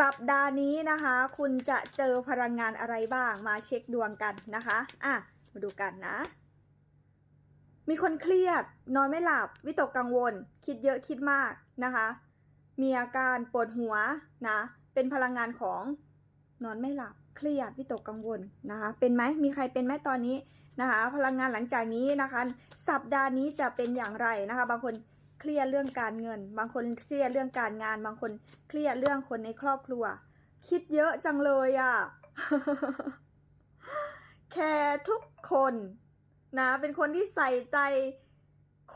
สัปดาห์นี้นะคะ คุณจะเจอพลังงานอะไรบ้างมาเช็คดวงกันนะคะอะมาดูกันนะ มีคนเครียด นอนไม่หลับ วิตกกังวล คิดเยอะคิดมากนะคะ มีอาการปวดหัวนะ เป็นพลังงานของนอนไม่หลับ เครียดวิตกกังวลนะคะ เป็นไหมมีใครเป็นไหมตอนนี้นะคะ พลังงานหลังจากนี้นะคะ สัปดาห์นี้จะเป็นอย่างไรนะคะ บางคน เครียดเรื่องการเงิน บางคนเครียดเรื่องการงาน บางคนเครียดเรื่องคนในครอบครัว คิดเยอะจังเลยอะ่ะ แคร์ทุกคนนะ เป็นคนที่ใส่ใจ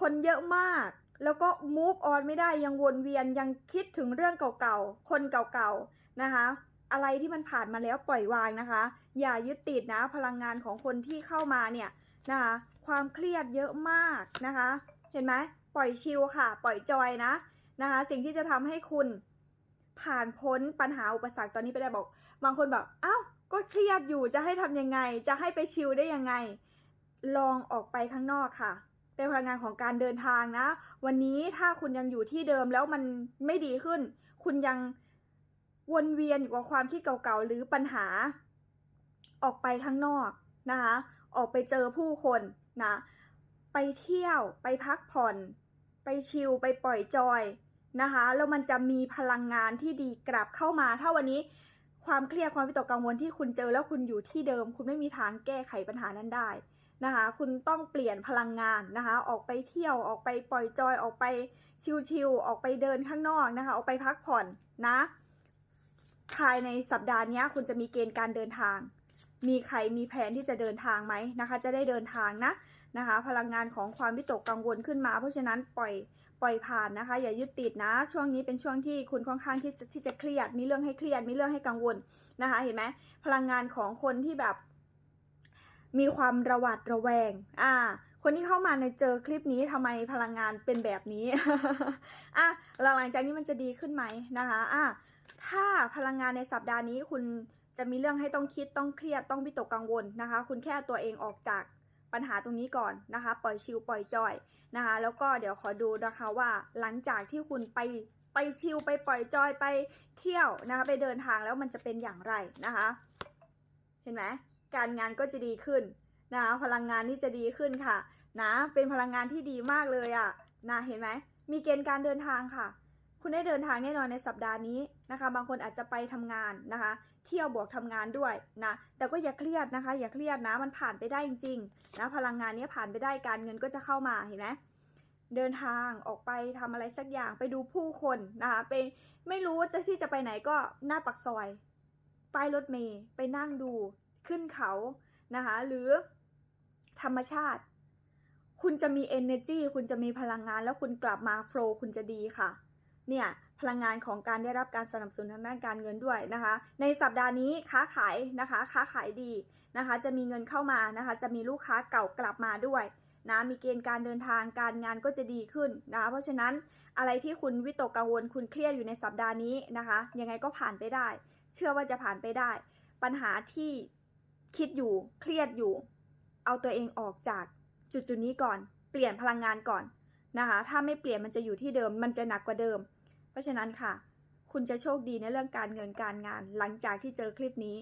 คนเยอะมาก แล้วก็ move on ไม่ได้ยังวนเวียนยังคิดถึงเรื่องเก่าๆ คนเก่าๆ นะคะอะไรที่มันผ่านมาแล้วปล่อยวางนะคะ อย่ายึดติดนะพลังงานของคนที่เข้ามาเนี่ยนะคะความเครียดเยอะมากนะคะ เห็นไหม ปล่อยชิลค่ะ ปล่อยจอยนะนะคะ สิ่งที่จะทำให้คุณผ่านพ้นปัญหาอุปสรรคตอนนี้ไปได้บอก บางคนแบบอ้าวก็เครียดอยู่จะให้ทำยังไง จะให้ไปชิลได้ยังไง ลองออกไปข้างนอกค่ะ เป็นพลังงานของการเดินทางนะ วันนี้ถ้าคุณยังอยู่ที่เดิมแล้วมันไม่ดีขึ้น คุณยังวนเวียนอยู่กับความคิดเก่าๆหรือปัญหา ออกไปข้างนอกนะคะ ออกไปเจอผู้คนนะ ไปเที่ยวไปพักผ่อน ไปชิลไปปล่อยจอยนะคะแล้วมันจะมีพลังงานที่ดีกลับเข้ามา ถ้าวันนี้ความเครียดความวิตกกังวลที่คุณเจอแล้วคุณอยู่ที่เดิม คุณไม่มีทางแก้ไขปัญหานั้นได้นะคะ คุณต้องเปลี่ยนพลังงานนะคะ ออกไปเที่ยวออกไปปล่อยจอยออกไปชิลๆออกไปเดินข้างนอกนะคะ ออกไปพักผ่อนนะ ภายในสัปดาห์นี้คุณจะมีเกณฑ์การเดินทาง มีใครมีแผนที่จะเดินทางไหมนะคะ จะได้เดินทางนะนะคะ พลังงานของความวิตกกังวลขึ้นมา เพราะฉะนั้นปล่อยปล่อยผ่านนะคะ อย่ายึดติดนะ ช่วงนี้เป็นช่วงที่คุณค่อนข้างที่จะที่จะเครียด มีเรื่องให้เครียด มีเรื่องให้กังวลนะคะ เห็นไหมพลังงานของคนที่แบบมีความระหวัดระแวง อ่า คนที่เข้ามาในเจอคลิปนี้ทำไมพลังงานเป็นแบบนี้ อะหลังจากนี้มันจะดีขึ้นไหมนะคะ อะถ้าพลังงานในสัปดาห์นี้คุณ จะมีเรื่องให้ต้องคิดต้องเครียดต้องวิตกกังวลนะคะ คุณแค่ตัวเองออกจากปัญหาตรงนี้ก่อนนะคะ ปล่อยชิลปล่อยจอยนะคะ แล้วก็เดี๋ยวขอดูนะคะว่าหลังจากที่คุณไปไปชิลไปปล่อยจอยไปเที่ยวนะคะ ไปเดินทางแล้วมันจะเป็นอย่างไรนะคะ เห็นไหมการงานก็จะดีขึ้นนะคะพลังงานที่จะดีขึ้นค่ะนะเป็นพลังงานที่ดีมากเลยอะ่ะนะเห็นไหมมีเกณฑ์การเดินทางค่ะ คุณได้เดินทางแน่นอนในสัปดาห์นี้นะคะ บางคนอาจจะไปทำงานนะคะ เที่ยวบวกทำงานด้วยนะ แต่ก็อย่าเครียดนะคะ อย่าเครียดนะ มันผ่านไปได้จริงๆนะ พลังงานนี้ผ่านไปได้ การเงินก็จะเข้ามา เห็นไหมเดินทางออกไปทำอะไรสักอย่าง ไปดูผู้คนนะคะไปไม่รู้ว่าจะที่จะไปไหนก็หน้าปักซอย ป้ายรถเมย์ ไปนั่งดู ขึ้นเขานะคะ หรือธรรมชาติ คุณจะมี energy คุณจะมีพลังงาน แล้วคุณกลับมาโฟล์คุณจะดีค่ะ เนี่ยพลังงานของการได้รับการสนับสนุนทางด้านการเงินด้วยนะคะ ในสัปดาห์นี้ค้าขายนะคะค้าขายดีนะคะ จะมีเงินเข้ามานะคะ จะมีลูกค้าเก่ากลับมาด้วยนะมีเกณฑ์การเดินทางการงานก็จะดีขึ้นนะคะเพราะฉะนั้นอะไรที่คุณวิตกกังวลคุณเครียดอยู่ในสัปดาห์นี้นะคะ ยังไงก็ผ่านไปได้ เชื่อว่าจะผ่านไปได้ ปัญหาที่คิดอยู่เครียดอยู่ เอาตัวเองออกจากจุดจุดนี้ก่อน เปลี่ยนพลังงานก่อน นะคะ ถ้าไม่เปลี่ยนมันจะอยู่ที่เดิม มันจะหนักกว่าเดิม เพราะฉะนั้นค่ะ คุณจะโชคดีในเรื่องการเงินการงาน หลังจากที่เจอคลิปนี้